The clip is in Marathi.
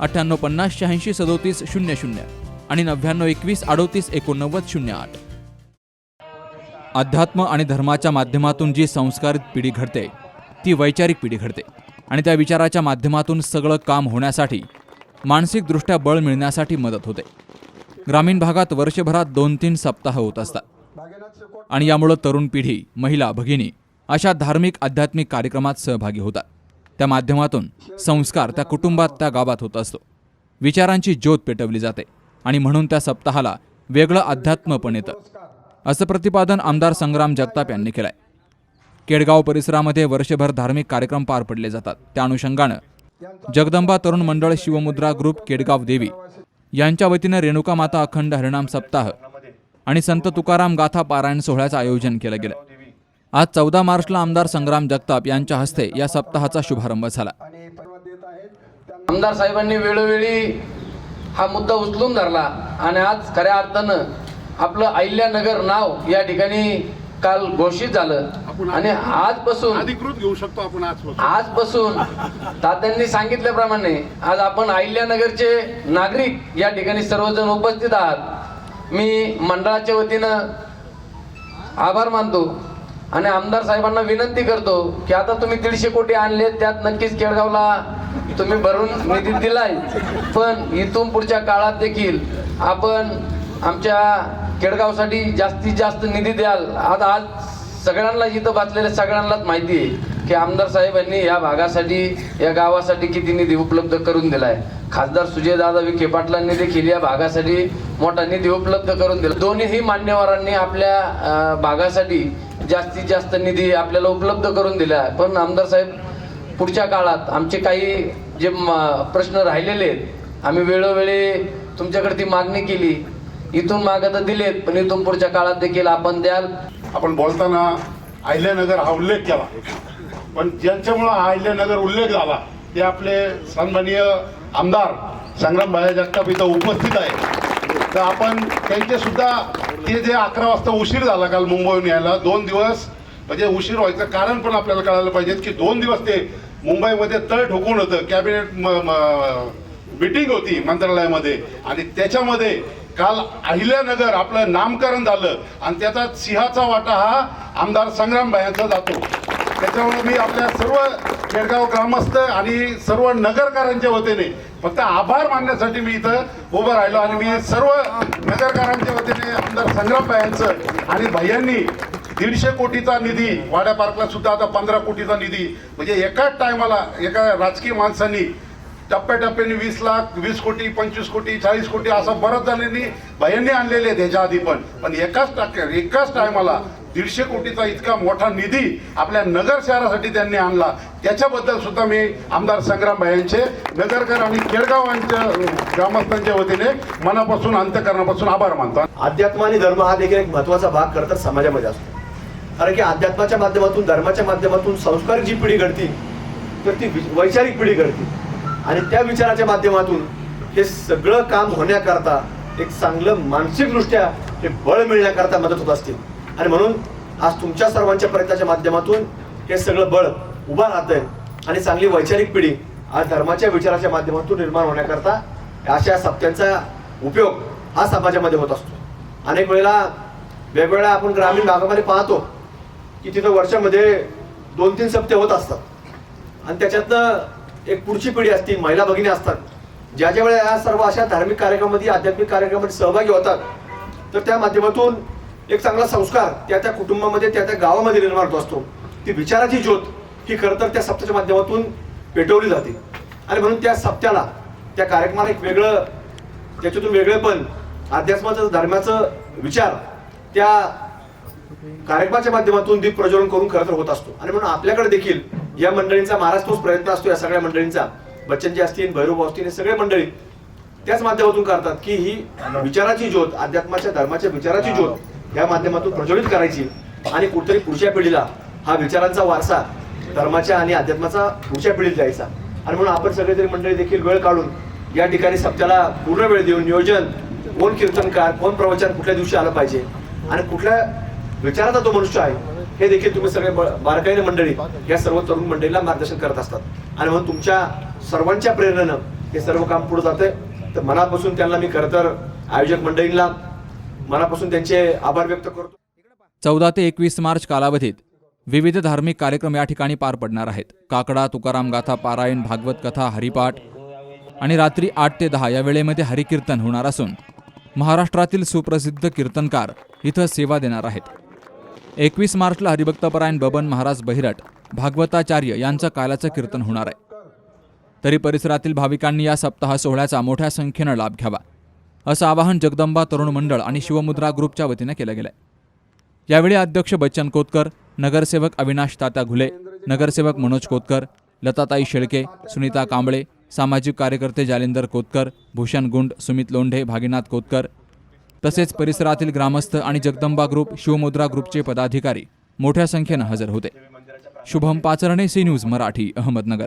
अठ्ठ्याण्णव पन्नास शहाऐंशी सदोतीस शून्य शून्य आणि नव्याण्णव एकवीस अडोतीस एकोणनव्वद शून्य आठ. अध्यात्म आणि धर्माच्या माध्यमातून जी संस्कारित पिढी घडते ती वैचारिक पिढी घडते आणि त्या विचाराच्या माध्यमातून सगळं काम होण्यासाठी मानसिकदृष्ट्या बळ मिळण्यासाठी मदत होते. ग्रामीण भागात वर्षभरात दोन तीन सप्ताह होत असतात आणि यामुळं तरुण पिढी महिला भगिनी अशा धार्मिक आध्यात्मिक कार्यक्रमात सहभागी होतात. त्या माध्यमातून संस्कार त्या कुटुंबात त्या गावात होत असतो. विचारांची ज्योत पेटवली जाते आणि म्हणून त्या सप्ताहाला वेगळं अध्यात्म पण येतं. असं प्रतिपादन आमदार संग्राम जगताप यांनी केलंय. केडगाव परिसरामध्ये वर्षभर धार्मिक कार्यक्रम पार पडले जातात. त्या अनुषंगानं जगदंबा तरुण मंडळ शिवमुद्रा ग्रुप केडगाव देवी यांच्या वतीनं रेणुका माता अखंड हरिणाम सप्ताह आणि संत तुकाराम गाथा पारायण सोहळ्याचं आयोजन केलं गेलं. आज चौदा मार्चला आमदार संग्राम जगताप यांच्या हस्ते या सप्ताहाचा शुभारंभ झाला. आमदार साहेबांनी वेळोवेळी हा मुद्दा उचलून धरला आणि आज खऱ्या अर्थानं आपलं अहिल्यानगर नाव या ठिकाणी काल घोषित झालं. आणि आजपासून अधिकृत घेऊ शकतो आपण आजपासून. आजपासून तात्यांनी सांगितल्याप्रमाणे आज आपण अहिल्यानगरचे नागरिक या ठिकाणी सर्वजण उपस्थित आहात. मी मंडळाच्या वतीनं आभार मानतो. आणि आमदार साहेबांना विनंती करतो की आता तुम्ही दीडशे कोटी आणले त्यात नक्कीच केळगावला तुम्ही भरून निधी दिलाय. पण इथून पुढच्या काळात देखील आपण आमच्या केडगावसाठी जास्तीत जास्त निधी द्याल. आता आज सगळ्यांना इथं बसलेल्या सगळ्यांनाच माहिती आहे की आमदार साहेबांनी या भागासाठी या गावासाठी किती निधी उपलब्ध करून दिलाय. खासदार सुजयदादा विखे पाटलांनी देखील या भागासाठी मोठा निधी उपलब्ध करून दिला. दोन्हीही मान्यवरांनी आपल्या भागासाठी जास्तीत जास्त निधी आपल्याला उपलब्ध करून दिला. पण आमदार साहेब पुढच्या काळात आमचे काही जे म- प्रश्न राहिलेले आहेत आम्ही वेळोवेळी तुमच्याकडे ती मागणी केली. इथून मागं तर दिलेत पण इथून पुढच्या काळात देखील आपण द्याल. आपण बोलताना अहिल्यानगर हा उल्लेख केला. पण ज्यांच्यामुळं अहिल्यानगर उल्लेख झाला ते आपले सन्माननीय आमदार संग्राम भाया जगताप इथं उपस्थित आहे तर आपण त्यांचे सुद्धा ते जे अकरा वाजता उशीर झाला काल मुंबईहून यायला दोन दिवस म्हणजे उशीर व्हायचं कारण पण आपल्याला कळायला पाहिजे की दोन दिवस ते मुंबईमध्ये तळ ठोकून होतं. कॅबिनेट मिटिंग होती मंत्रालयामध्ये. आणि त्याच्यामध्ये काल अहिल्यानगर आपलं नामकरण झालं आणि त्याचा सिंहाचा वाटा हा आमदार संग्राम भायांचा जातो. त्याच्यामुळे मी आपल्या सर्व केडगाव ग्रामस्थ आणि सर्व नगरकारांच्या वतीने फक्त आभार मानण्यासाठी मी इथं उभं राहिलो आणि मी सर्व नगरकारांच्या वतीने आमदार संग्राम भायांचं आणि भैयांनी दीडशे कोटीचा निधी वाड्या पार्कला सुद्धा आता पंधरा कोटीचा निधी म्हणजे एकाच टायमाला एका राजकीय माणसांनी टप्प्याटप्प्याने वीस लाख वीस कोटी पंचवीस कोटी चाळीस कोटी असं बऱ्याच जणांनी भयांनी आणलेले आहेत ह्याच्या आधी पण. पण एकाच टाक्या एकाच टायमाला दीडशे कोटीचा इतका मोठा निधी आपल्या नगर शहरासाठी त्यांनी आणला. त्याच्याबद्दल सुद्धा मी आमदार संग्राम भायांचे नगरकर आणि केळगावांच्या ग्रामस्थांच्या वतीने मनापासून अंतकरणापासून आभार मानतो. अध्यात्म आणि धर्म हा देखील एक महत्त्वाचा भाग खरं तर समाजामध्ये असतो. कारण की अध्यात्माच्या माध्यमातून धर्माच्या माध्यमातून संस्कार जी पिढी घडती तर ती वि- वैचारिक पिढी घडती. आणि त्या विचाराच्या माध्यमातून हे सगळं काम होण्याकरता एक चांगलं मानसिकदृष्ट्या हे बळ मिळण्याकरता मदत होत असते. आणि म्हणून आज तुमच्या सर्वांच्या प्रयत्नाच्या माध्यमातून हे सगळं बळ उभा राहतंय आणि चांगली वैचारिक पिढी आज धर्माच्या विचाराच्या माध्यमातून निर्माण होण्याकरता अशा सप्त्यांचा उपयोग हा समाजामध्ये होत असतो. अनेक वेळेला वेगवेगळ्या आपण ग्रामीण भागामध्ये पाहतो की तिथं वर्षामध्ये दोन तीन सप्ते होत असतात. आणि त्याच्यातनं एक पुढची पिढी असती महिला भगिनी असतात. ज्या ज्या वेळेला या सर्व अशा धार्मिक कार्यक्रमामध्ये आध्यात्मिक कार्यक्रमामध्ये सहभागी होतात तर त्या माध्यमातून एक चांगला संस्कार त्या त्या कुटुंबामध्ये त्या त्या गावामध्ये निर्माण होत असतो. ती विचाराची ज्योत ही खरं तर त्या सप्त्याच्या माध्यमातून पेटवली जाते. आणि म्हणून त्या सप्त्याला त्या कार्यक्रमाला एक वेगळं त्याच्यातून वेगळेपण अध्यात्माचं धर्माचं विचार त्या कार्यक्रमाच्या माध्यमातून दीप प्रज्वलन करून खरं तर होत असतो. आणि म्हणून आपल्याकडे देखील या मंडळींचा महाराष्ट्रोस प्रयत्न असतो या सगळ्या मंडळींचा. बच्चनजी असतील भैरव असतील हे सगळे मंडळी त्याच माध्यमातून करतात की ही विचाराची ज्योत अध्यात्माच्या धर्माच्या विचाराची ज्योत या माध्यमातून प्रज्वलित करायची. आणि कुठेतरी पुढच्या पिढीला हा विचारांचा वारसा धर्माच्या आणि अध्यात्माचा पुढच्या पिढीला द्यायचा. आणि म्हणून आपण सगळेतरी मंडळी देखील वेळ काढून या ठिकाणी सप्त्याला पूर्ण वेळ देऊन नियोजन कोण कीर्तनकार कोण प्रवचन कुठल्या दिवशी आलं पाहिजे आणि कुठल्या विचाराचा तो मनुष्य आहे हे देखील तुम्ही सगळे ब- बारकाईने मंडळी या सर्व तरुण मंडळीला मार्गदर्शन करत असतात. आणि म्हणून तुमच्या सर्वांच्या प्रेरणेनं हे सर्व काम पुढे जाते तर मनापासून त्यांना मी खरं तर आयोजक मंडळींना मनापासून त्यांचे आभार व्यक्त करतो. चौदा ते एकवीस मार्च कालावधीत विविध धार्मिक कार्यक्रम या ठिकाणी पार पडणार आहेत. काकडा तुकाराम गाथा पारायण भागवत कथा हरिपाठ आणि रात्री आठ ते दहा या वेळेमध्ये हरिकीर्तन होणार असून महाराष्ट्रातील सुप्रसिद्ध कीर्तनकार इथं सेवा देणार आहेत. एकवीस मार्चला हरिभक्तपरायण बबन महाराज बहिरट भागवताचार्य यांचं कालाचं कीर्तन होणार आहे. तरी परिसरातील भाविकांनी या सप्ताह सोहळ्याचा मोठ्या संख्येनं लाभ घ्यावा. असं आवाहन जगदंबा तरुण मंडळ आणि शिवमुद्रा ग्रुपच्या वतीनं केलं गेलंय. यावेळी अध्यक्ष बच्चन कोतकर नगरसेवक अविनाश तात्या घुले नगरसेवक मनोज कोतकर लताताई शेळके सुनीता कांबळे सामाजिक कार्यकर्ते जालिंदर कोतकर भूषण गुंड सुमित लोंढे भागीनाथ कोतकर तसेच परिसरातील ग्रामस्थ आणि जगदंबा ग्रुप शिवमुद्रा ग्रुपचे पदाधिकारी मोठ्या संख्येनं हजर होते. Shubham Pacharne C news Marathi Ahmednagar.